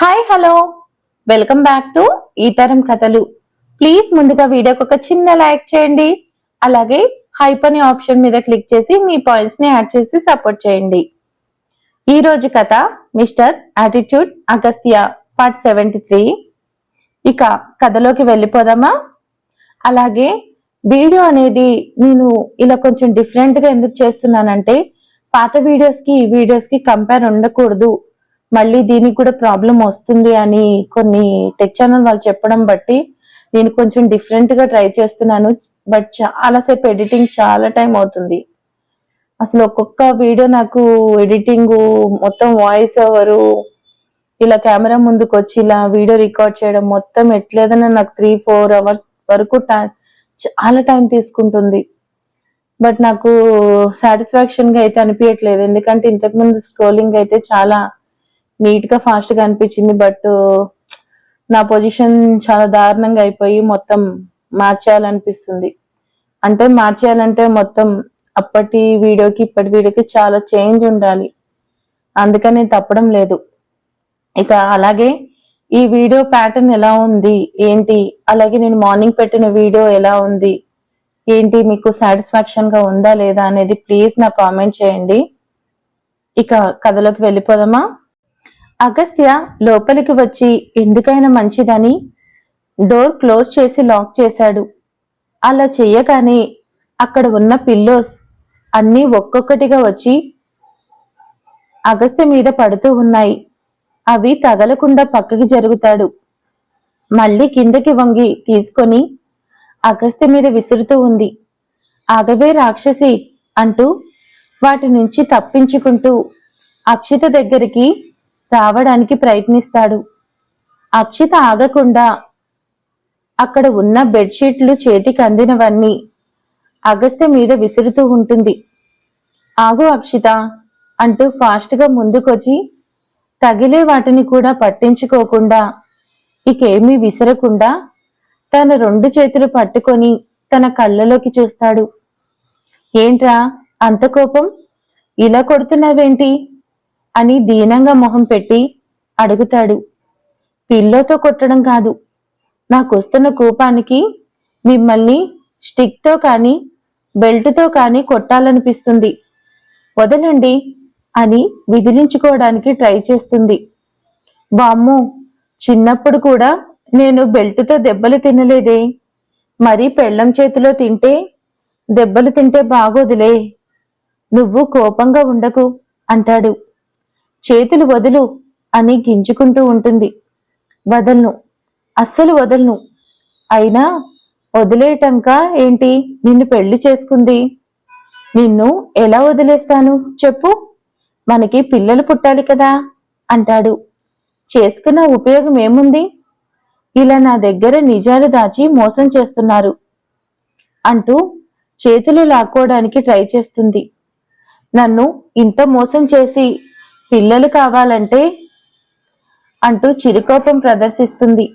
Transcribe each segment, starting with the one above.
Hi hello welcome back to ఈ తరం కథలు ప్లీజ్ ముందుగా వీడియోకి ఒక చిన్న లైక్ చేయండి. అలాగే హైప్ అనే ఆప్షన్ మీద క్లిక్ చేసి మీ పాయింట్స్ని యాడ్ చేసి సపోర్ట్ చేయండి. ఈ రోజు కథ mister attitude Agastya part seventy three ఇక కథలోకి వెళ్ళిపోదామా? అలాగే వీడియో అనేది నేను ఇలా కొంచెం డిఫరెంట్గా ఎందుకు చేస్తున్నానంటే పాత వీడియోస్కి ఈ వీడియోస్కి కంపేర్ ఉండకూడదు. మళ్ళీ దీనికి కూడా ప్రాబ్లం వస్తుంది అని కొన్ని టెక్ ఛానల్ వాళ్ళు చెప్పడం బట్టి నేను కొంచెం డిఫరెంట్గా ట్రై చేస్తున్నాను బట్ చాలా సేపు ఎడిటింగ్ చాలా టైం అవుతుంది. అసలు ఒక్కొక్క వీడియో నాకు ఎడిటింగ్ మొత్తం వాయిస్ ఓవరు ఇలా కెమెరా ముందుకు వచ్చి ఇలా వీడియో రికార్డ్ చేయడం మొత్తం ఎట్లేదన్నా నాకు త్రీ ఫోర్ అవర్స్ వరకు టైం చాలా టైం తీసుకుంటుంది. బట్ నాకు సాటిస్ఫాక్షన్గా అయితే అనిపించట్లేదు ఎందుకంటే ఇంతకు ముందు స్క్రోలింగ్ అయితే చాలా నీట్గా ఫాస్ట్గా అనిపించింది. బట్ నా పొజిషన్ చాలా దారుణంగా అయిపోయి మొత్తం మార్చేయాలనిపిస్తుంది. అంటే మార్చేయాలంటే మొత్తం అప్పటి వీడియోకి ఇప్పటి వీడియోకి చాలా చేంజ్ ఉండాలి. అందుకని తప్పడం లేదు. ఇక అలాగే ఈ వీడియో ప్యాటర్న్ ఎలా ఉంది? ఏంటి? అలాగే నేను మార్నింగ్ పెట్టిన వీడియో ఎలా ఉంది? ఏంటి? మీకు సాటిస్ఫాక్షన్గా ఉందా లేదా అనేది ప్లీజ్ నా కామెంట్ చేయండి. ఇక కథలోకి వెళ్ళిపోదామా? అగస్త్య లోపలికి వచ్చి ఎందుకైనా మంచిదని? డోర్ క్లోజ్ చేసి లాక్ చేశాడు. అలా చెయ్యగానే అక్కడ ఉన్న పిల్లోస్ అన్నీ ఒక్కొక్కటిగా వచ్చి అగస్త్య మీద పడుతూ ఉన్నాయి. అవి తగలకుండా పక్కకి జరుగుతాడు. మళ్ళీ కిందకి వంగి తీసుకొని అగస్త్య మీద విసురుతూ ఉంది. ఆగవే రాక్షసి అంటూ వాటి నుంచి తప్పించుకుంటూ అక్షిత దగ్గరికి రావడానికి ప్రయత్నిస్తాడు. అక్షిత ఆగకుండా అక్కడ ఉన్న బెడ్షీట్లు చేతికి అందినవన్నీ అగస్త్య మీద విసురుతూ ఉంటుంది. ఆగు అక్షిత అంటూ ఫాస్ట్గా ముందుకొచ్చి తగిలే వాటిని కూడా పట్టించుకోకుండా ఇకేమీ విసరకుండా తన రెండు చేతులు పట్టుకొని తన కళ్ళలోకి చూస్తాడు. ఏంట్రా అంత కోపం? ఇలా కొడుతున్నావేంటి? అని దీనంగా మొహం పెట్టి అడుగుతాడు. పిల్లోతో కొట్టడం కాదు. నాకొస్తున్న కోపానికి మిమ్మల్ని స్టిక్తో కానీ బెల్ట్తో కానీ కొట్టాలనిపిస్తుంది. వదలండి అని విదిలించుకోవడానికి ట్రై చేస్తుంది. బామ్మో చిన్నప్పుడు కూడా నేను బెల్ట్తో దెబ్బలు తినలేదే. మరి పెళ్ళం చేతిలో తింటే దెబ్బలు తింటే బాగోదులే. నువ్వు కోపంగా ఉండకు అంటాడు. చేతులు వదులు అని గింజుకుంటూ ఉంటుంది. వదలను. అస్సలు వదలను. అయినా వదిలేయటంక ఏంటి? నిన్ను పెళ్ళి చేసుకుంది. నిన్ను ఎలా వదిలేస్తాను? చెప్పు. మనకి పిల్లలు పుట్టాలి కదా అంటాడు. చేసుకున్న ఉపయోగం ఏముంది? ఇలా నా దగ్గర నిజాలు దాచి మోసం చేస్తున్నారు అంటూ చేతులు లాక్కోవడానికి ట్రై చేస్తుంది. నన్ను ఇంత మోసం చేసి పిల్లలు కావాలంటే అంటూ చిరుకోపం ప్రదర్శిస్తుంది.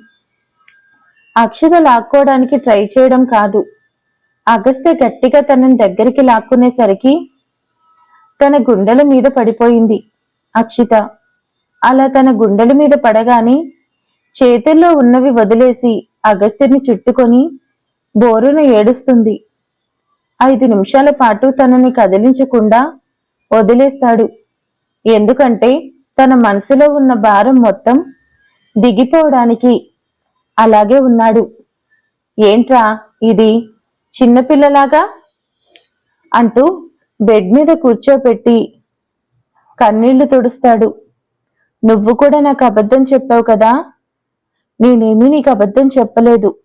అక్షత లాక్కోవడానికి ట్రై చేయడం కాదు. అగస్త్య గట్టిగా తనని దగ్గరికి లాక్కునేసరికి తన గుండెల మీద పడిపోయింది అక్షిత. అలా తన గుండెల మీద పడగానే చేతుల్లో ఉన్నవి వదిలేసి అగస్త్యని చుట్టుకొని బోరున ఏడుస్తుంది. ఐదు నిమిషాల పాటు తనని కదిలించకుండా వదిలేస్తాడు. ఎందుకంటే తన మనసులో ఉన్న భారం మొత్తం దిగిపోవడానికి అలాగే ఉన్నాడు. ఏంట్రా ఇది? చిన్నపిల్లలాగా అంటూ బెడ్ మీద కూర్చోపెట్టి కన్నీళ్ళు తుడుస్తాడు. నువ్వు కూడా నాకు అబద్ధం చెప్పావు కదా? నేనేమీ నీకు అబద్ధం చెప్పలేదు.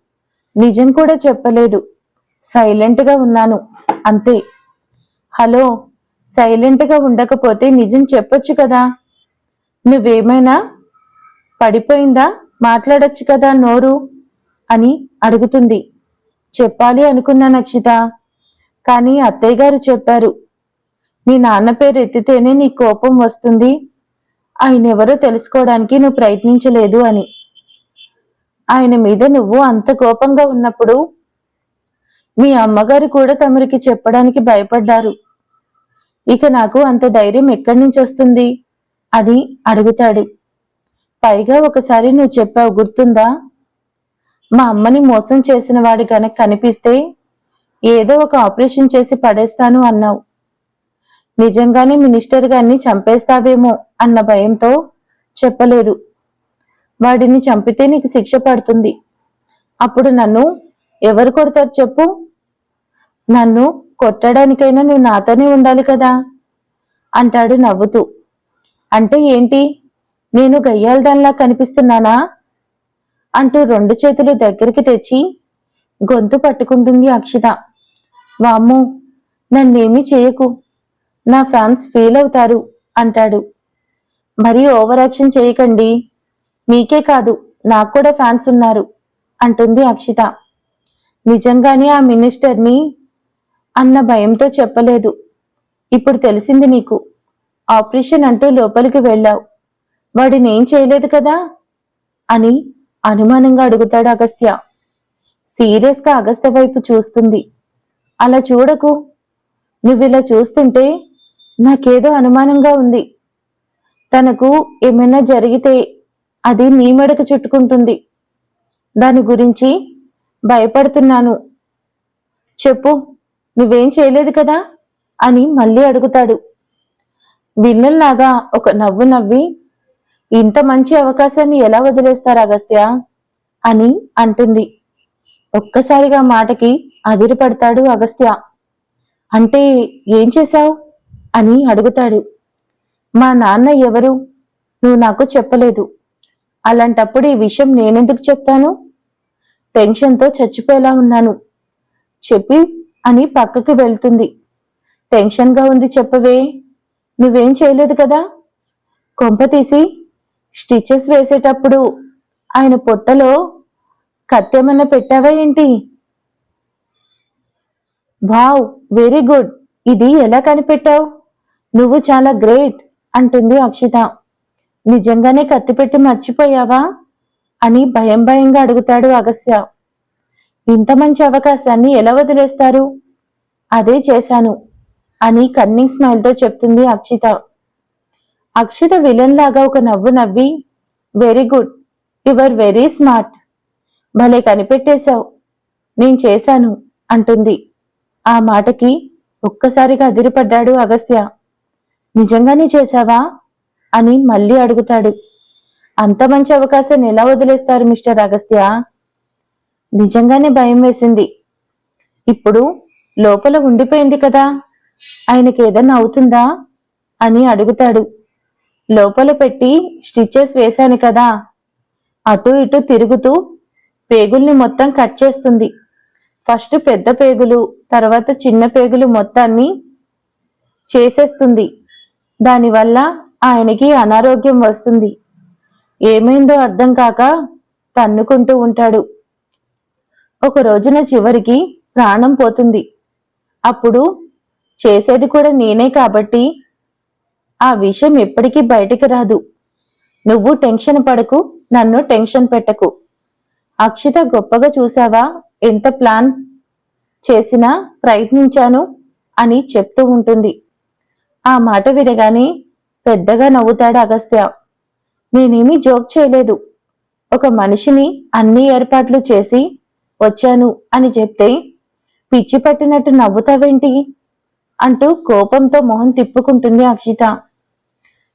నిజం కూడా చెప్పలేదు. సైలెంట్గా ఉన్నాను. అంతే. హలో? సైలెంట్గా ఉండకపోతే నిజం చెప్పొచ్చు కదా? నువ్వేమైనా పడిపోయిందా? మాట్లాడొచ్చు కదా నోరు? అని అడుగుతుంది. చెప్పాలి అనుకున్నా నక్షిత కానీ అత్తయ్య గారు చెప్పారు. నీ నాన్న పేరు ఎత్తితేనే నీ కోపం వస్తుంది. ఆయన ఎవరో తెలుసుకోవడానికి నువ్వు ప్రయత్నించలేదు అని. ఆయన మీద నువ్వు అంత కోపంగా ఉన్నప్పుడు మీ అమ్మగారు కూడా తమరికి చెప్పడానికి భయపడ్డారు. ఇక నాకు అంత ధైర్యం ఎక్కడి నుంచి వస్తుంది? అని అడుగుతాడు. పైగా ఒకసారి నువ్వు చెప్పావు గుర్తుందా? మా అమ్మని మోసం చేసిన వాడి కనుక కనిపిస్తే ఏదో ఒక ఆపరేషన్ చేసి పడేస్తాను అన్నావు. నిజంగానే మినిస్టర్ గారిని చంపేస్తావేమో అన్న భయంతో చెప్పలేదు. వాడిని చంపితే నీకు శిక్ష పడుతుంది. అప్పుడు నన్ను ఎవరు కొడతారు చెప్పు? నన్ను కొట్టడానికైనా నువ్వు నాతోనే ఉండాలి కదా? అంటాడు నవ్వుతూ. అంటే ఏంటి? నేను గయ్యాలదానిలా కనిపిస్తున్నానా? అంటూ రెండు చేతులు దగ్గరికి తెచ్చి గొంతు పట్టుకుంటుంది అక్షిత. వామ్మో నన్నేమీ చేయకు. నా ఫ్యాన్స్ ఫీల్ అవుతారు అంటాడు. మరీ ఓవర్ యాక్షన్ చేయకండి. మీకే కాదు నాకు కూడా ఫ్యాన్స్ ఉన్నారు అంటుంది అక్షిత. నిజంగానే ఆ మినిస్టర్ని అన్న భయంతో చెప్పలేదు. ఇప్పుడు తెలిసింది నీకు. ఆపరేషన్ అంటూ లోపలికి వెళ్ళావు. వాడినేం చేయలేదు కదా? అని అనుమానంగా అడుగుతాడు అగస్త్య. సీరియస్గా అగస్త్య వైపు చూస్తుంది. అలా చూడకు. నువ్విలా చూస్తుంటే నాకేదో అనుమానంగా ఉంది. తనకు ఏమైనా జరిగితే అది నీ మెడకు చుట్టుకుంటుంది. దాని గురించి భయపడుతున్నాను. చెప్పు. నువ్వేం చేయలేదు కదా? అని మళ్ళీ అడుగుతాడు. విల్లల్లాగా ఒక నవ్వు నవ్వి ఇంత మంచి అవకాశాన్ని ఎలా వదిలేస్తారు అగస్త్య? అని అంటుంది. ఒక్కసారిగా మాటకి అదిరిపడతాడు అగస్త్య. అంటే ఏం చేశావు? అని అడుగుతాడు. మా నాన్న ఎవరు? నువ్వు నాకు చెప్పలేదు. అలాంటప్పుడు ఈ విషయం నేనెందుకు చెప్తాను? టెన్షన్తో చచ్చిపోయేలా ఉన్నాను. చెప్పి అని పక్కకి వెళ్తుంది. టెన్షన్గా ఉంది చెప్పవే. నువ్వేం చేయలేదు కదా? కొంప తీసి స్టిచెస్ వేసేటప్పుడు ఆయన పొట్టలో కత్తేమన్నా పెట్టావా ఏంటి? Wow very good. ఇది ఎలా కనిపెట్టావు? నువ్వు చాలా గ్రేట్ అంటుంది అక్షిత. నిజంగానే కత్తిపెట్టి మర్చిపోయావా? అని భయం భయంగా అడుగుతాడు అగస్య ఇంత మంచి అవకాశాన్ని ఎలా వదిలేస్తారు? అదే చేశాను అని కన్నింగ్ స్మైల్తో చెప్తుంది అక్షిత. అక్షిత విలన్ లాగా ఒక నవ్వు నవ్వి very good your very smart. భలే కనిపెట్టేశావు. నేను చేశాను అంటుంది. ఆ మాటకి ఒక్కసారిగా అదిరిపడ్డాడు అగస్త్య. నిజంగానే చేశావా? అని మళ్ళీ అడుగుతాడు. అంత మంచి అవకాశాన్ని ఎలా వదిలేస్తారు మిస్టర్ అగస్త్య? నిజంగానే భయం వేసింది. ఇప్పుడు లోపల ఉండిపోయింది కదా ఆయనకి ఏదన్నా అవుతుందా అని అడుగుతాడు. లోపల పెట్టి స్టిచెస్ వేశాను కదా. అటు ఇటు తిరుగుతూ పేగుల్ని మొత్తం కట్ చేస్తుంది. ఫస్ట్ పెద్ద పేగులు తర్వాత చిన్న పేగులు మొత్తాన్ని చేసేస్తుంది. దానివల్ల ఆయనకి అనారోగ్యం వస్తుంది. ఏమైందో అర్థం కాక తన్నుకుంటూ ఉంటాడు. ఒక రోజున చివరికి ప్రాణం పోతుంది. అప్పుడు చేసేది కూడా నేనే కాబట్టి ఆ విషయం ఎప్పటికీ బయటికి రాదు. నువ్వు టెన్షన్ పడకు నన్ను టెన్షన్ పెట్టకు. అక్షిత గొప్పగా చూసావా? ఎంత ప్లాన్ చేసినా ప్రయత్నించాను అని చెప్తూ ఉంటుంది. ఆ మాట వినగానే పెద్దగా నవ్వుతాడు అగస్త్య. నేనేమీ జోక్ చేయలేదు. ఒక మనిషిని అన్ని ఏర్పాట్లు చేసి వచ్చాను అని చెప్తే పిచ్చి పట్టినట్టు నవ్వుతావేంటి? అంటూ కోపంతో మొహం తిప్పుకుంటుంది అక్షిత.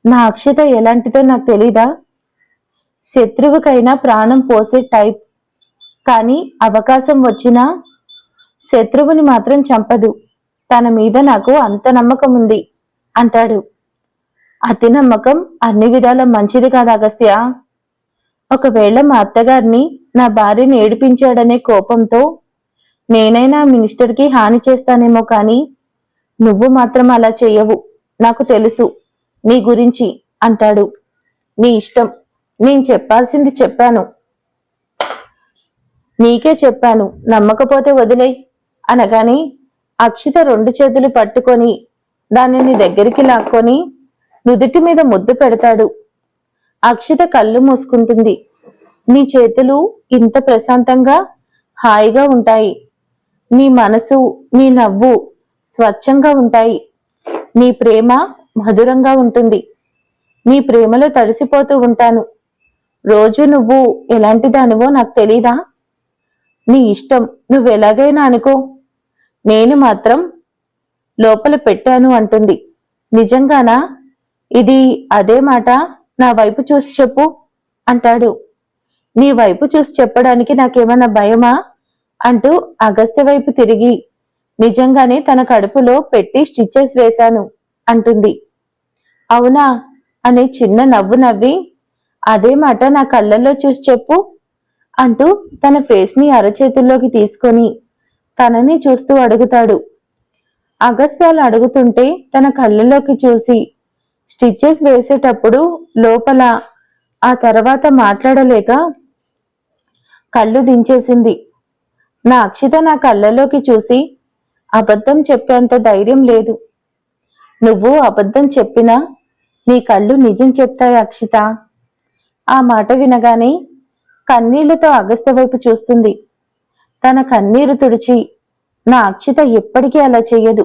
నా అక్షిత ఎలాంటిదో నాకు తెలీదా? శత్రువుకైనా ప్రాణం పోసే టైప్. కానీ అవకాశం వచ్చినా శత్రువుని మాత్రం చంపదు. తన మీద నాకు అంత నమ్మకం ఉంది అంటాడు. అతి నమ్మకం అన్ని విధాల మంచిది కాదు అగస్త్య? ఒకవేళ మా అత్తగారిని నా భార్యను ఏడిపించాడనే కోపంతో నేనైనా మినిస్టర్కి హాని చేస్తానేమో కానీ నువ్వు మాత్రం అలా చెయ్యవు. నాకు తెలుసు. నీ గురించి అంటాడు. నీ ఇష్టం. నేను చెప్పాల్సింది చెప్పాను. నీకే చెప్పాను. నమ్మకపోతే వదిలేయ్ అనగానే అక్షిత రెండు చేతులు పట్టుకొని దానిని దగ్గరికి లాక్కొని నుదుటి మీద ముద్దు పెడతాడు. అక్షిత కళ్ళు మూసుకుంటుంది. నీ చేతులు ఇంత ప్రశాంతంగా హాయిగా ఉంటాయి. నీ మనసు నీ నవ్వు స్వచ్ఛంగా ఉంటాయి. నీ ప్రేమ మధురంగా ఉంటుంది. నీ ప్రేమలో తడిసిపోతూ ఉంటాను. రోజు నువ్వు ఎలాంటి దానివో నాకు తెలీదా? నీ ఇష్టం నువ్వు ఎలాగైనా అనుకో. నేను మాత్రం లోపల పెట్టాను అంటుంది. నిజంగానా? ఇది అదే మాట నా వైపు చూసి చెప్పు అంటాడు. నీ వైపు చూసి చెప్పడానికి నాకేమన్నా భయమా? అంటూ అగస్త్య వైపు తిరిగి నిజంగానే తన కడుపులో పెట్టి స్టిచ్చెస్ వేశాను అంటుంది. అవునా? అనే చిన్న నవ్వు నవ్వి అదే మాట నా కళ్ళల్లో చూసి చెప్పు అంటూ తన ఫేస్ని అరచేతుల్లోకి తీసుకొని తనని చూస్తూ అడుగుతాడు. అగస్త్యాలు అడుగుతుంటే తన కళ్ళలోకి చూసి స్టిచ్చెస్ వేసేటప్పుడు లోపల ఆ తర్వాత మాట్లాడలేక కళ్ళు దించేసింది. నా అక్షిత నా కళ్ళలోకి చూసి అబద్ధం చెప్పేంత ధైర్యం లేదు. నువ్వు అబద్ధం చెప్పినా నీ కళ్ళు నిజం చెప్తాయి అక్షిత. ఆ మాట వినగానే కన్నీళ్ళతో అగస్త్య వైపు చూస్తుంది. తన కన్నీరు తుడిచి నా అక్షిత ఎప్పటికీ అలా చెయ్యదు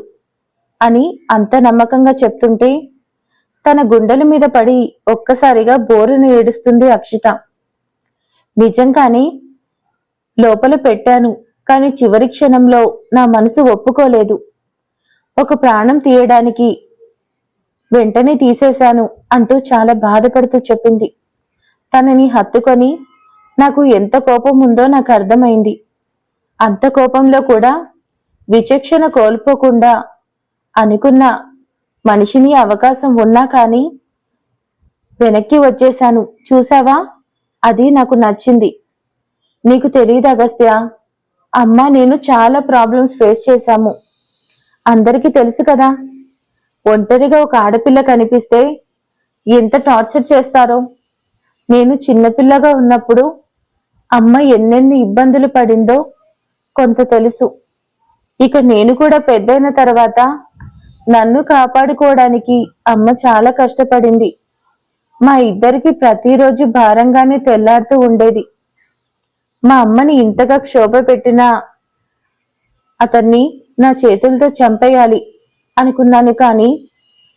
అని అంత నమ్మకంగా చెప్తుంటే తన గుండెల మీద పడి ఒక్కసారిగా బోరును ఏడుస్తుంది అక్షిత. నిజంగానే లోపల పెట్టాను కానీ చివరి క్షణంలో నా మనసు ఒప్పుకోలేదు. ఒక ప్రాణం తీయడానికి వెంటనే తీసేశాను అంటూ చాలా బాధపడుతూ చెప్పింది. తనని హత్తుకొని నాకు ఎంత కోపం ఉందో నాకు అర్థమైంది. అంత కోపంలో కూడా విచక్షణ కోల్పోకుండా అనుకున్న మనిషిని అవకాశం ఉన్నా కానీ వెనక్కి వచ్చేశాను. చూసావా అది నాకు నచ్చింది. నీకు తెలియదు అగస్త్య. అమ్మ నేను చాలా ప్రాబ్లమ్స్ ఫేస్ చేశాము. అందరికీ తెలుసు కదా ఒంటరిగా ఒక ఆడపిల్ల కనిపిస్తే ఎంత టార్చర్ చేస్తారో. నేను చిన్నపిల్లగా ఉన్నప్పుడు అమ్మ ఎన్నెన్ని ఇబ్బందులు పడిందో కొంత తెలుసు. ఇక నేను కూడా పెద్దయిన తర్వాత నన్ను కాపాడుకోవడానికి అమ్మ చాలా కష్టపడింది. మా ఇద్దరికి ప్రతిరోజు భారంగానే తెల్లాడుతూ ఉండేది. మా అమ్మని ఇంతగా క్షోభ పెట్టిన అతన్ని నా చేతులతో చంపేయాలి అనుకున్నాను కానీ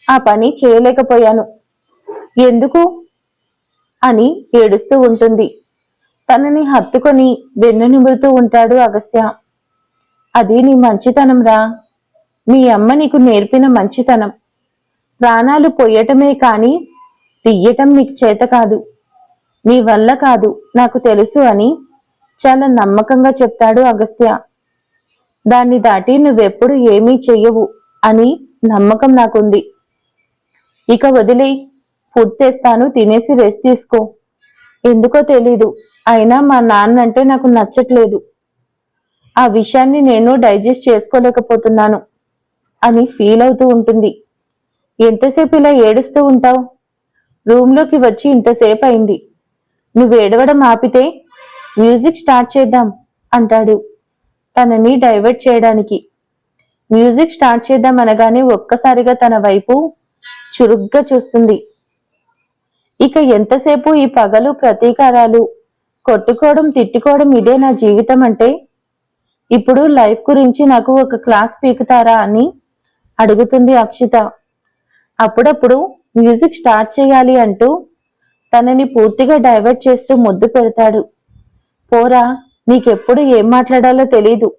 ఆ పని చేయలేకపోయాను. ఎందుకు? అని ఏడుస్తూ ఉంటుంది. తనని హత్తుకొని వెన్ను నిమురుతూ ఉంటాడు అగస్త్య. అది నీ మంచితనం రా. మీ అమ్మ నీకు నేర్పిన మంచితనం. ప్రాణాలు పొయ్యటమే కాని తీయటం నీకు చేత కాదు. నీ వల్ల కాదు నాకు తెలుసు అని చాలా నమ్మకంగా చెప్తాడు అగస్త్య. దాన్ని దాటి నువ్వెప్పుడు ఏమీ చెయ్యవు అని నమ్మకం నాకుంది. ఇక వదిలే ఫుడ్ తెస్తాను తినేసి రెస్ట్ తీసుకో. ఎందుకో తెలీదు అయినా మా నాన్న అంటే నాకు నచ్చట్లేదు. ఆ విషయాన్ని నేను డైజెస్ట్ చేసుకోలేకపోతున్నాను అని ఫీల్ అవుతూ ఉంటుంది. ఎంతసేపు ఇలా ఏడుస్తూ ఉంటావు? రూమ్లోకి వచ్చి ఇంతసేపు అయింది. నువ్వు ఏడవడం ఆపితే మ్యూజిక్ స్టార్ట్ చేద్దాం అంటాడు. తనని డైవర్ట్ చేయడానికి. మ్యూజిక్ స్టార్ట్ చేద్దాం అనగానే ఒక్కసారిగా తన వైపు చురుగ్గా చూస్తుంది. ఇక ఎంతసేపు ఈ పగలు ప్రతీకారాలు? కొట్టుకోవడం తిట్టుకోవడం ఇదే నా జీవితం అంటే? ఇప్పుడు లైఫ్ గురించి నాకు ఒక క్లాస్ పీకుతారా అని అడుగుతుంది అక్షిత. అప్పుడప్పుడు మ్యూజిక్ స్టార్ట్ చేయాలి అంటూ తనని పూర్తిగా డైవర్ట్ చేస్తూ ముద్దు పెడతాడు. పోరా నీకెప్పుడు ఏం మాట్లాడాలో తెలీదు.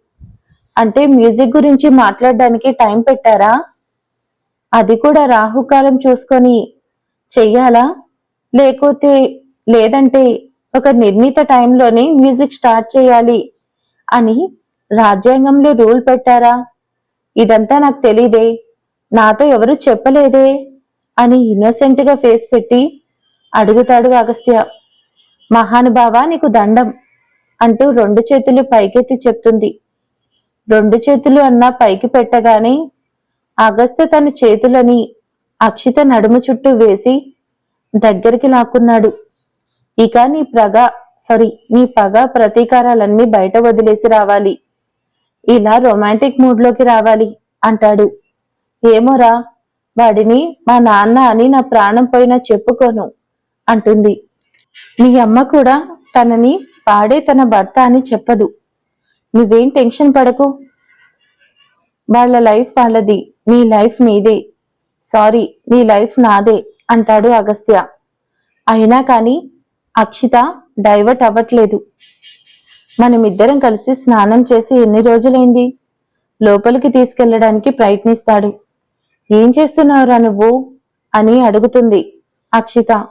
అంటే మ్యూజిక్ గురించి మాట్లాడడానికి టైం పెట్టారా? అది కూడా రాహుకాలం చూసుకొని చెయ్యాలా? లేకపోతే లేదంటే ఒక నిర్ణీత టైంలోనే మ్యూజిక్ స్టార్ట్ చేయాలి అని రాజ్యాంగంలో రూల్ పెట్టారా? ఇదంతా నాకు తెలీదే. నాతో ఎవరు చెప్పలేదే? అని ఇన్నోసెంట్గా ఫేస్ పెట్టి అడుగుతాడు అగస్త్య. మహానుభావ నీకు దండం. అంటూ రెండు చేతులు పైకెత్తి చెప్తుంది. రెండు చేతులు అన్నా పైకి పెట్టగానే అగస్త్య తన చేతులని అక్షిత నడుము చుట్టూ వేసి దగ్గరికి లాక్కున్నాడు. ఇక నీ ప్రగ సారీ నీ పగ ప్రతీకారాలన్నీ బయట వదిలేసి రావాలి. ఇలా రొమాంటిక్ మూడ్లోకి రావాలి అంటాడు. ఏమోరా వాడిని మా నాన్న అని నా ప్రాణం పోయినా చెప్పుకోను అంటుంది. నీ అమ్మ కూడా తనని పాడే తన భర్త అని చెప్పదు. నువ్వేం టెన్షన్ పడకు. వాళ్ళ లైఫ్ వాళ్ళది. నీ లైఫ్ నీదే. సారీ నీ లైఫ్ నాదే అంటాడు అగస్త్య. అయినా కానీ అక్షిత డైవర్ట్ అవ్వట్లేదు. మనమిద్దరం కలిసి స్నానం చేసి ఎన్ని రోజులైంది? లోపలికి తీసుకెళ్ళడానికి ప్రయత్నిస్తాడు. ఏం చేస్తున్నావురా నువ్వు? అని అడుగుతుంది అక్షిత.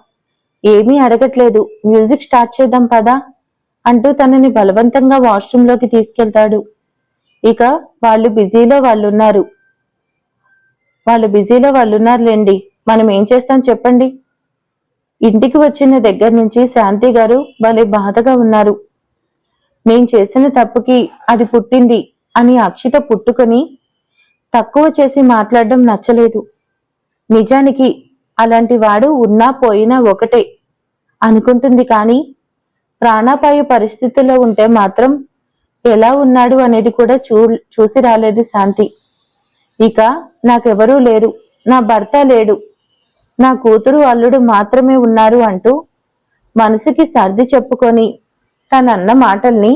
ఏమీ అడగట్లేదు. మ్యూజిక్ స్టార్ట్ చేద్దాం పదా. అంటూ తనని బలవంతంగా వాష్రూంలోకి తీసుకెళ్తాడు. ఇక వాళ్ళు బిజీలో వాళ్ళున్నారు. వాళ్ళు బిజీలో వాళ్ళున్నారులేండి. మనం ఏం చేస్తాం చెప్పండి. ఇంటికి వచ్చిన దగ్గర నుంచి శాంతి గారు భలే బాధగా ఉన్నారు. నేను చేసిన తప్పుకి అది పుట్టింది అని అక్షిత పుట్టుకొని తక్కువ చేసి మాట్లాడడం నచ్చలేదు. నిజానికి అలాంటి వాడు ఉన్నా పోయినా ఒకటే అనుకుంటుంది కానీ ప్రాణాపాయ పరిస్థితుల్లో ఉంటే మాత్రం ఎలా ఉన్నాడు అనేది కూడా చూ చూసి రాలేదు శాంతి. ఇక నాకెవరూ లేరు. నా భర్త లేడు. నా కూతురు అల్లుడు మాత్రమే ఉన్నారు అంటూ మనసుకి సర్ది చెప్పుకొని తనన్న మాటల్ని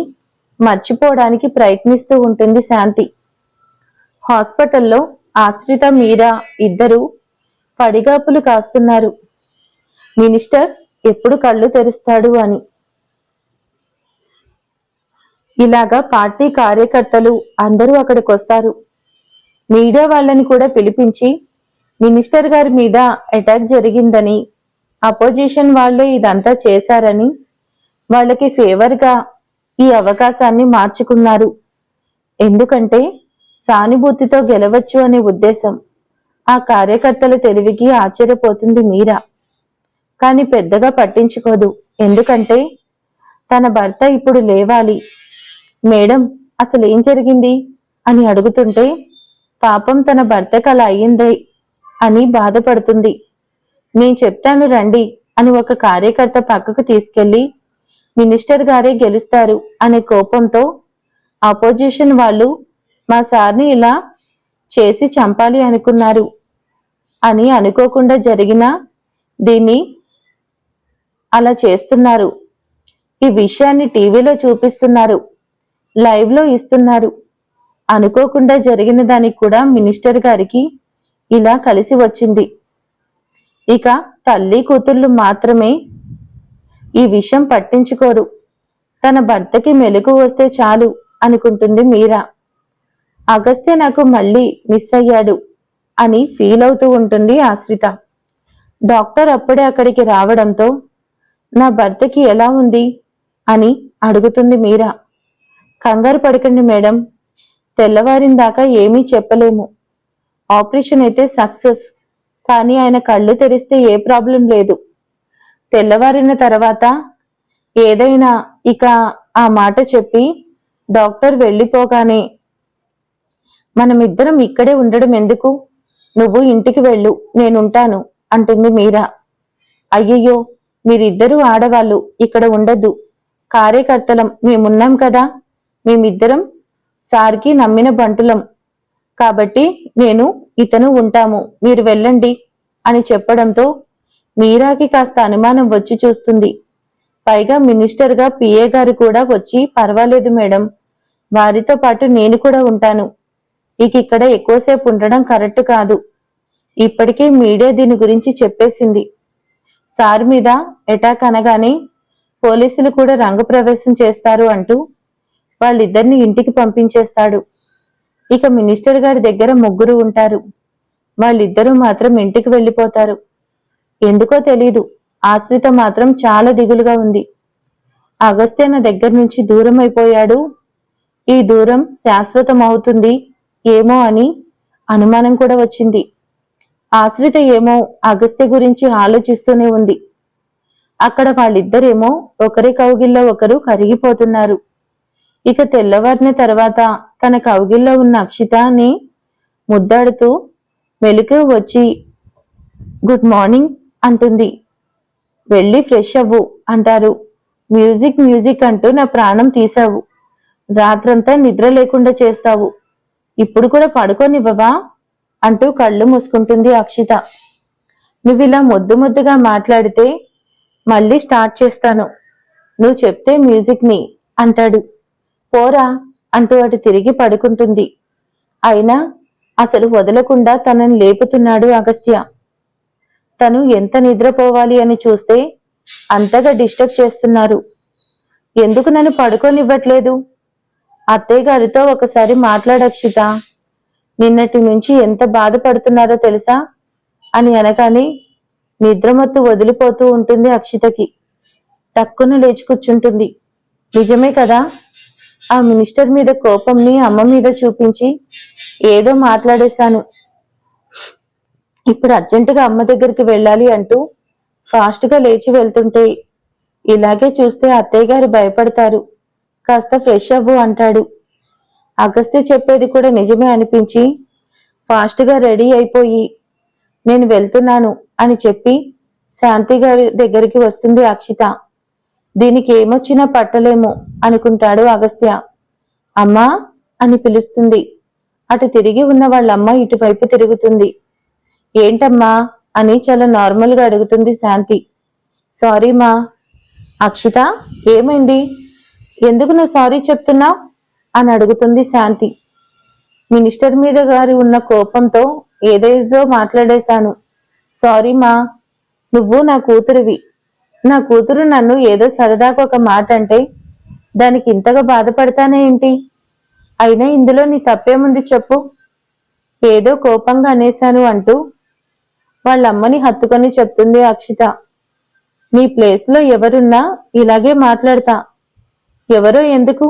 మర్చిపోవడానికి ప్రయత్నిస్తూ ఉంటుంది శాంతి. హాస్పిటల్లో ఆశ్రిత మీరా ఇద్దరు పడిగాపులు కాస్తున్నారు. మినిస్టర్ ఎప్పుడు కళ్ళు తెరుస్తాడు అని. ఇలాగా పార్టీ కార్యకర్తలు అందరూ అక్కడికి వస్తారు మీడియా వాళ్ళని కూడా పిలిపించి మినిస్టర్ గారి మీద అటాక్ జరిగిందని అపోజిషన్ వాళ్ళే ఇదంతా చేశారని వాళ్ళకి ఫేవర్గా ఈ అవకాశాన్ని మార్చుకున్నారు. ఎందుకంటే సానుభూతితో గెలవచ్చు అనే ఉద్దేశం ఆ కార్యకర్తల తెలివికి ఆశ్చర్యపోతుంది మీరా. కానీ పెద్దగా పట్టించుకోదు. ఎందుకంటే తన భర్త ఇప్పుడు లేవాలి. మేడం అసలు ఏం జరిగింది? అని అడుగుతుంటే పాపం తన భర్తకు అలా అయ్యిందే అని బాధపడుతుంది. నేను చెప్తాను రండి అని ఒక కార్యకర్త పక్కకు తీసుకెళ్ళి మినిస్టర్ గారే గెలుస్తారు అనే కోపంతో అపోజిషన్ వాళ్ళు మా సార్ని ఇలా చేసి చంపాలి అనుకున్నారు అని అనుకోకుండా జరిగిన దీన్ని అలా చేస్తున్నారు. ఈ విషయాన్ని టీవీలో చూపిస్తున్నారు. లైవ్లో ఇస్తున్నారు. అనుకోకుండా జరిగిన దానికి కూడా మినిస్టర్ గారికి ఇలా కలిసి వచ్చింది. ఇక తల్లి కూతుర్లు మాత్రమే ఈ విషయం పట్టించుకోరు. తన భర్తకి మెలకు వస్తే చాలు అనుకుంటుంది మీరా. అగస్త్య నాకు మళ్ళీ మిస్ అయ్యాడు అని ఫీల్ అవుతూ ఉంటుంది ఆశ్రిత. డాక్టర్ అప్పుడే అక్కడికి రావడంతో నా భర్తకి ఎలా ఉంది? అని అడుగుతుంది మీరా. కంగారు పడకండి మేడం. తెల్లవారిన దాకా ఏమీ చెప్పలేము. ఆపరేషన్ అయితే సక్సెస్. కానీ ఆయన కళ్ళు తెరిస్తే ఏ ప్రాబ్లం లేదు. తెల్లవారిన తర్వాత ఏదైనా ఇక ఆ మాట చెప్పి డాక్టర్ వెళ్ళిపోగానే మనమిద్దరం ఇక్కడే ఉండడం ఎందుకు? నువ్వు ఇంటికి వెళ్ళు నేనుంటాను అంటుంది మీరా. అయ్యయ్యో మీరిద్దరూ ఆడవాళ్ళు ఇక్కడ ఉండద్దు కార్యకర్తలం మేమున్నాం కదా. మేమిద్దరం సార్కి నమ్మిన బంటులం. కాబట్టి నేను ఇతను ఉంటాము మీరు వెళ్ళండి అని చెప్పడంతో మీరాకి కాస్త అనుమానం వచ్చి చూస్తుంది. పైగా మినిస్టర్గా పిఏ గారు కూడా వచ్చి పర్వాలేదు మేడం వారితో పాటు నేను కూడా ఉంటాను. ఇక ఇక్కడ ఎక్కువసేపు ఉండడం కరెక్ట్ కాదు. ఇప్పటికే మీడియా దీని గురించి చెప్పేసింది. సార్ మీద అటాక్ అనగానే పోలీసులు కూడా రంగప్రవేశం చేస్తారు అంటూ వాళ్ళిద్దరిని ఇంటికి పంపించేస్తాడు. ఇక మినిస్టర్ గారి దగ్గర ముగ్గురు ఉంటారు. వాళ్ళిద్దరూ మాత్రం ఇంటికి వెళ్ళిపోతారు. ఎందుకో తెలీదు. ఆశ్రిత మాత్రం చాలా దిగులుగా ఉంది. అగస్త్యన దగ్గర నుంచి దూరం అయిపోయాడు. ఈ దూరం శాశ్వతం అవుతుంది ఏమో అని అనుమానం కూడా వచ్చింది. ఆశ్రిత ఏమో అగస్త్య గురించి ఆలోచిస్తూనే ఉంది. అక్కడ వాళ్ళిద్దరేమో ఒకరి కౌగిల్లో ఒకరు కరిగిపోతున్నారు. ఇక తెల్లవారిన తర్వాత తన కౌగిల్లో ఉన్న అక్షితాని ముద్దాడుతూ మెలుకు వచ్చి గుడ్ మార్నింగ్ అంటుంది. వెళ్ళి ఫ్రెష్ అవ్వు అంటారు. మ్యూజిక్ మ్యూజిక్ అంటూ నా ప్రాణం తీసావు రాత్రంతా నిద్ర లేకుండా చేస్తావు. ఇప్పుడు కూడా పడుకోనివ్వవా? అంటూ కళ్ళు మూసుకుంటుంది అక్షిత. నువ్వు ఇలా ముద్దు ముద్దుగా మాట్లాడితే మళ్ళీ స్టార్ట్ చేస్తాను. నువ్వు చెప్తే మ్యూజిక్ని అంటాడు. పోరా అంటూ అటు తిరిగి పడుకుంటుంది. అయినా అసలు వదలకుండా తనని లేపుతున్నాడు అగస్త్య. తను ఎంత నిద్రపోవాలి అని చూస్తే అంతగా డిస్టర్బ్ చేస్తున్నారు. ఎందుకు నన్ను పడుకోనివ్వట్లేదు? అత్తయ్య గారితో ఒకసారి మాట్లాడక్షిత నిన్నటి నుంచి ఎంత బాధపడుతున్నారో తెలుసా? అని అనగానే నిద్రమత్తు వదిలిపోతూ ఉంటుంది అక్షితకి. టక్కున లేచి కూర్చుంటుంది. నిజమే కదా? ఆ మినిస్టర్ మీద కోపంని అమ్మ మీద చూపించి ఏదో మాట్లాడేశాను. ఇప్పుడు అర్జెంటుగా అమ్మ దగ్గరికి వెళ్ళాలి అంటూ ఫాస్ట్గా లేచి వెళ్తుంటే ఇలాగే చూస్తే అత్తయ్య గారు భయపడతారు. కాస్త ఫ్రెష్ అవ్వు అంటాడు. అగస్త్య చెప్పేది కూడా నిజమే అనిపించి ఫాస్ట్గా రెడీ అయిపోయి నేను వెళ్తున్నాను అని చెప్పి శాంతి గారి దగ్గరికి వస్తుంది అక్షిత. దీనికి ఏమొచ్చినా పట్టలేము అనుకుంటాడు అగస్త్య. అమ్మా అని పిలుస్తుంది. అటు తిరిగి ఉన్న వాళ్ళమ్మ ఇటువైపు తిరుగుతుంది. ఏంటమ్మా అని చాలా నార్మల్గా అడుగుతుంది శాంతి. సారీ మా. అక్షిత ఏమైంది? ఎందుకు నువ్వు సారీ చెప్తున్నావు? అని అడుగుతుంది శాంతి. మినిస్టర్ మీద గారి ఉన్న కోపంతో ఏదేదో మాట్లాడేశాను. సారీ మా. నువ్వు నా కూతురివి. నా కూతురు నన్ను ఏదో సరదాకు ఒక మాట అంటే దానికి ఇంతగా బాధపడతానే ఏంటి? అయినా ఇందులో నీ తప్పేముంది చెప్పు. ఏదో కోపంగా అనేశాను అంటూ వాళ్ళ అమ్మని హత్తుకొని చెప్తుంది అక్షిత. నీ ప్లేస్లో ఎవరున్నా ఇలాగే మాట్లాడతా. ఎవరో ఎందుకు?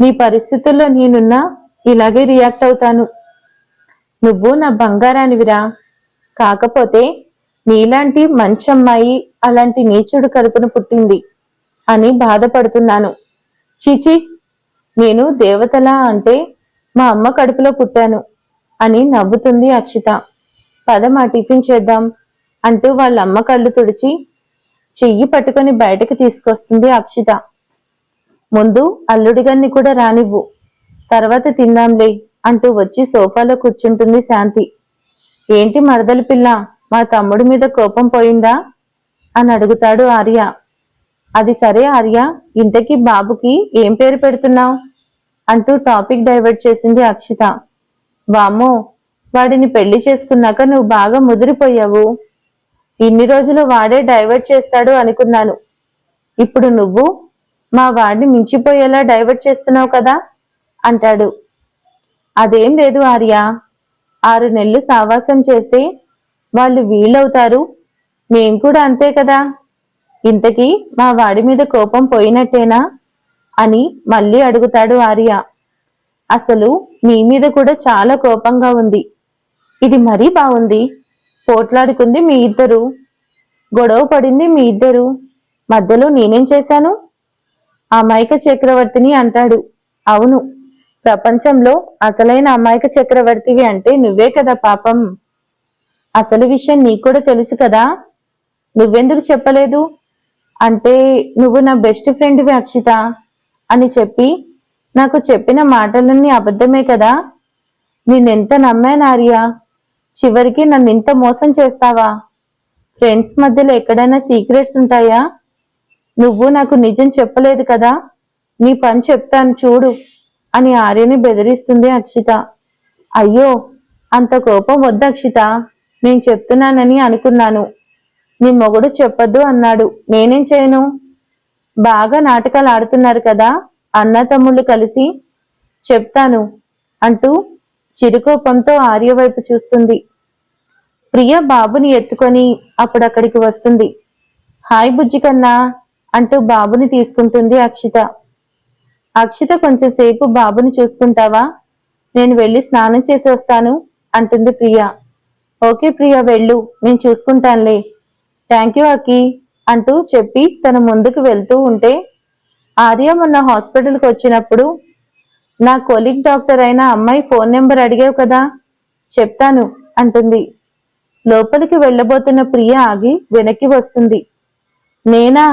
నీ పరిస్థితుల్లో నేనున్నా ఇలాగే రియాక్ట్ అవుతాను. నువ్వు నా బంగారానివిరా. కాకపోతే నీలాంటి మంచి అమ్మాయి అలాంటి నీచుడు కడుపును పుట్టింది అని బాధపడుతున్నాను. చీచి నేను దేవతలా అంటే మా అమ్మ కడుపులో పుట్టాను అని నవ్వుతుంది అక్షిత. పద మా టిఫిన్ చేద్దాం అంటూ వాళ్ళ అమ్మ కళ్ళు తుడిచి చెయ్యి పట్టుకొని బయటకు తీసుకొస్తుంది అక్షిత. ముందు అల్లుడిగాన్ని కూడా రానివ్వు తర్వాత తిందాంలే అంటూ వచ్చి సోఫాలో కూర్చుంటుంది శాంతి. ఏంటి మరదలు పిల్ల? మా తమ్ముడి మీద కోపం పోయిందా? అని అడుగుతాడు ఆర్య. అది సరే ఆర్య ఇంతకీ బాబుకి ఏం పేరు పెడుతున్నావు? అంటూ టాపిక్ డైవర్ట్ చేసింది అక్షిత. వామ్మో వాడిని పెళ్ళి చేసుకున్నాక నువ్వు బాగా ముదిరిపోయావు. ఇన్ని రోజులు వాడే డైవర్ట్ చేస్తాడు అనుకున్నాను. ఇప్పుడు నువ్వు మా వాడిని మించిపోయేలా డైవర్ట్ చేస్తున్నావు కదా? అంటాడు. అదేం లేదు ఆర్య. ఆరు నెలలు సావాసం చేస్తే వాళ్ళు వీళ్ళవుతారు మేం కూడా అంతే కదా. ఇంతకీ మా వాడి మీద కోపం పోయినట్టేనా? అని మళ్ళీ అడుగుతాడు ఆర్య. అసలు మీ మీద కూడా చాలా కోపంగా ఉంది. ఇది మరీ బాగుంది పోట్లాడుకుంది మీ ఇద్దరు. గొడవ పడింది మీ ఇద్దరు. మధ్యలో నేనేం చేశాను? అమాయక చక్రవర్తిని అంటాడు. అవును ప్రపంచంలో అసలైన అమాయక చక్రవర్తివి అంటే నువ్వే కదా పాపం. అసలు విషయం నీకు కూడా తెలుసు కదా. నువ్వెందుకు చెప్పలేదు? అంటే నువ్వు నా బెస్ట్ ఫ్రెండ్వి అక్షిత అని చెప్పి నాకు చెప్పిన మాటలన్నీ అబద్ధమే కదా. నిన్నెంత నమ్మాను ఆర్య? చివరికి నన్ను ఇంత మోసం చేస్తావా? ఫ్రెండ్స్ మధ్యలో ఎక్కడైనా సీక్రెట్స్ ఉంటాయా? నువ్వు నాకు నిజం చెప్పలేదు కదా. నీ పని చెప్తాను చూడు అని ఆర్యని బెదిరిస్తుంది అక్షిత. అయ్యో అంత కోపం వద్దు అక్షిత. నేను చెప్తున్నానని అనుకున్నాను. నీ మొగుడు చెప్పొద్దు అన్నాడు. నేనేం చేయను? బాగా నాటకాలు ఆడుతున్నారు కదా అన్న తమ్ముళ్ళు కలిసి చెప్తాను అంటూ చిరుకోపంతో ఆర్య వైపు చూస్తుంది. ప్రియ బాబుని ఎత్తుకొని అప్పుడక్కడికి వస్తుంది. హాయ్ బుజ్జి కన్నా అంటూ బాబుని తీసుకుంటుంది అక్షిత. అక్షిత కొంచెం సేపు బాబుని చూసుకుంటావా? నేను వెళ్ళి స్నానం చేసి వస్తాను అంటుంది ప్రియ. ఓకే ప్రియ వెళ్ళు. నేను చూసుకుంటానులే. థ్యాంక్ యూ అక్కి అంటూ చెప్పి తన ముందుకు వెళ్తూ ఉంటే ఆర్య మొన్న హాస్పిటల్కి వచ్చినప్పుడు నా కొలిగ్ డాక్టర్ అయిన అమ్మాయి ఫోన్ నెంబర్ అడిగావు కదా చెప్తాను అంటుంది. లోపలికి వెళ్ళబోతున్న ప్రియ ఆగి వెనక్కి వస్తుంది. నేనా?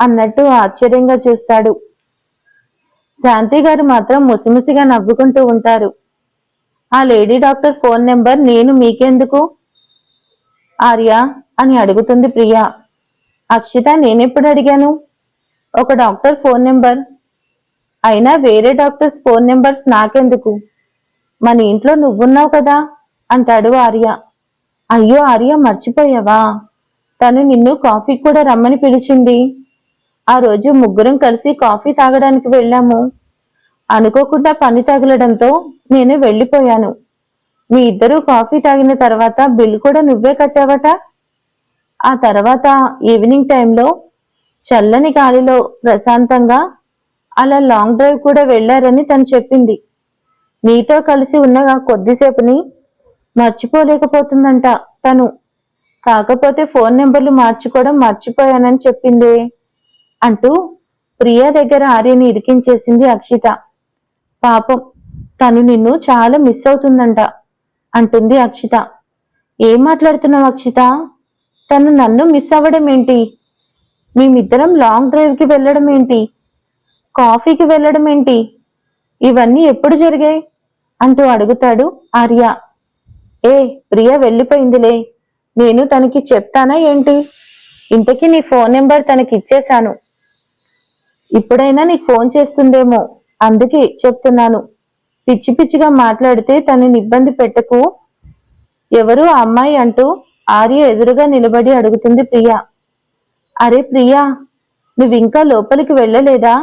అన్నట్టు ఆశ్చర్యంగా చూస్తాడు. శాంతి గారు మాత్రం ముసిముసిగా నవ్వుకుంటూ ఉంటారు. ఆ లేడీ డాక్టర్ ఫోన్ నెంబర్ నేను మీకెందుకు? ఆర్య అని అడుగుతుంది ప్రియా. అక్షిత నేనెప్పుడు అడిగాను? ఒక డాక్టర్ ఫోన్ నెంబర్. అయినా వేరే డాక్టర్స్ ఫోన్ నెంబర్స్ నాకెందుకు? మన ఇంట్లో నువ్వున్నావు కదా? అంటాడు ఆర్య. అయ్యో ఆర్య మర్చిపోయావా? తను నిన్ను కాఫీ కూడా రమ్మని పిలిచింది. ఆ రోజు ముగ్గురం కలిసి కాఫీ తాగడానికి వెళ్ళాము. అనుకోకుండా పని తగలడంతో నేను వెళ్ళిపోయాను. మీ ఇద్దరూ కాఫీ తాగిన తర్వాత బిల్ కూడా నువ్వే కట్టావట? ఆ తర్వాత ఈవినింగ్ టైంలో చల్లని గాలిలో ప్రశాంతంగా అలా లాంగ్ డ్రైవ్ కూడా వెళ్ళారని తను చెప్పింది. నీతో కలిసి ఉన్న కొద్దిసేపుని మర్చిపోలేకపోతుందంట తను. కాకపోతే ఫోన్ నెంబర్లు మార్చుకోవడం మర్చిపోయానని చెప్పింది అంటూ ప్రియా దగ్గర ఆర్యని ఇరికించేసింది అక్షిత. పాపం తను నిన్ను చాలా మిస్ అవుతుందంట అంటుంది అక్షిత. ఏం మాట్లాడుతున్నావు అక్షిత? తను నన్ను మిస్ అవ్వడం ఏంటి? మేమిద్దరం లాంగ్ డ్రైవ్కి వెళ్ళడం ఏంటి? కాఫీకి వెళ్ళడం ఏంటి? ఇవన్నీ ఎప్పుడు జరిగాయి? అంటూ అడుగుతాడు ఆర్య. ఏ ప్రియ వెళ్ళిపోయిందిలే. నేను తనకి చెప్తానా ఏంటి? ఇంతకీ నీ ఫోన్ నెంబర్ తనకి ఇచ్చేశాను ఇప్పుడైనా నీకు ఫోన్ చేస్తుందేమో. అందుకే చెప్తున్నాను. పిచ్చి పిచ్చిగా మాట్లాడితే తనని ఇబ్బంది పెట్టకు. ఎవరు ఆ అమ్మాయి అంటూ ఆర్య ఎదురుగా నిలబడి అడుగుతుంది ప్రియా. అరే ప్రియా నువ్వు ఇంకా లోపలికి వెళ్ళలేదా?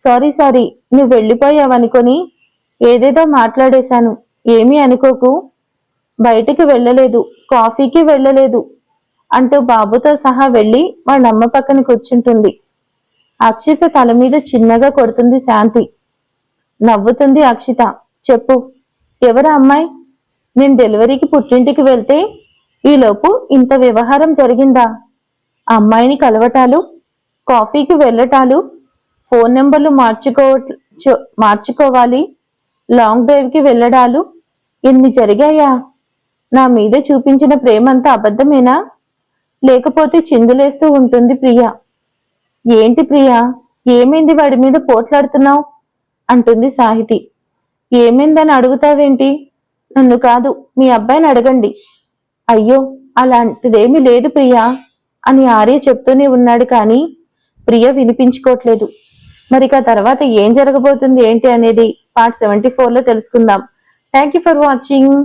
సారీ సారీ నువ్వు వెళ్ళిపోయావనుకొని ఏదేదో మాట్లాడేశాను. ఏమీ అనుకోకు. బయటికి వెళ్ళలేదు కాఫీకి వెళ్ళలేదు అంటూ బాబుతో సహా వెళ్ళి వాళ్ళ అమ్మ పక్కన కూర్చుంటుంది. అక్షిత తల మీద చిన్నగా కొడుతుంది శాంతి. నవ్వుతుంది అక్షిత. చెప్పు. ఎవరు అమ్మాయి? నేను డెలివరీకి పుట్టింటికి వెళ్తే ఈలోపు ఇంత వ్యవహారం జరిగిందా? అమ్మాయిని కలవటాలు కాఫీకి వెళ్ళటాలు ఫోన్ నెంబర్లు మార్చుకో మార్చుకోవాలి లాంగ్ డ్రైవ్కి వెళ్ళడాలు ఇన్ని జరిగాయా? నా మీద చూపించిన ప్రేమంతా అబద్ధమేనా? లేకపోతే చిందులేస్తూ ఉంటుంది ప్రియా. ఏంటి ప్రియా? ఏమైంది వాడి మీద పోట్లాడుతున్నావు? అంటుంది సాహితి. ఏమైందని అడుగుతావేంటి? నన్ను కాదు మీ అబ్బాయిని అడగండి. అయ్యో అలాంటిదేమీ లేదు ప్రియా అని ఆర్య చెప్తూనే ఉన్నాడు కానీ ప్రియ వినిపించుకోవట్లేదు మరి ఆ తర్వాత ఏం జరగబోతుంది ఏంటి అనేది పార్ట్ సెవెంటీ ఫోర్లో తెలుసుకుందాం. Thank you for watching.